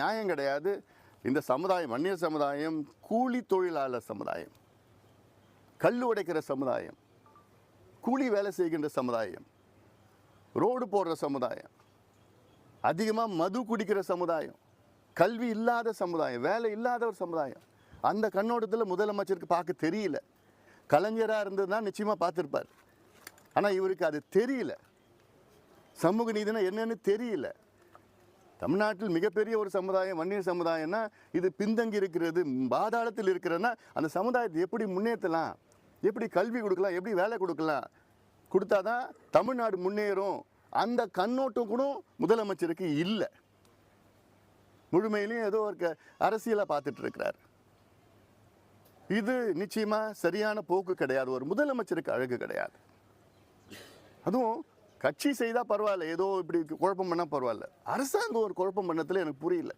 நியாயம் கிடையாது. இந்த சமுதாயம் வன்னியர் சமுதாயம் கூலி தொழிலாளர் சமுதாயம் கல் உடைக்கிற சமுதாயம் கூலி வேலை செய்கின்ற சமுதாயம் ரோடு போடுற சமுதாயம் அதிகமாக மது குடிக்கிற சமுதாயம் கல்வி இல்லாத சமுதாயம் வேலை இல்லாத ஒரு சமுதாயம். அந்த கண்ணோட்டத்தில் முதலமைச்சருக்கு பார்க்க தெரியல. கலைஞராக இருந்ததுன்னா நிச்சயமாக பார்த்துருப்பார். ஆனால் இவருக்கு அது தெரியல. சமூக நீதினா என்னன்னு தெரியல. தமிழ்நாட்டில் மிகப்பெரிய ஒரு சமுதாயம் வன்னியர் சமுதாயம்னா இது பின்தங்கி இருக்கிறது பாதாளத்தில் இருக்கிறதுனா அந்த சமுதாயத்தை எப்படி முன்னேற்றலாம்? எப்படி கல்வி கொடுக்கலாம்? எப்படி வேலை கொடுக்கலாம்? கொடுத்தாதான் தமிழ்நாடு முன்னேறும். அந்த கண்ணோட்டம் கூட முதலமைச்சருக்கு இல்லை. முழுமையிலையும் ஏதோ ஒரு க- பார்த்துட்டு இருக்கிறார். இது நிச்சயமாக சரியான போக்கு கிடையாது. ஒரு முதலமைச்சருக்கு அழகு கிடையாது. அதுவும் கட்சி செய்தால் பரவாயில்ல. ஏதோ இப்படி குழப்பம் பண்ணால் பரவாயில்ல. அரசாங்கம் ஒரு குழப்பம் பண்ணத்தில் எனக்கு புரியல.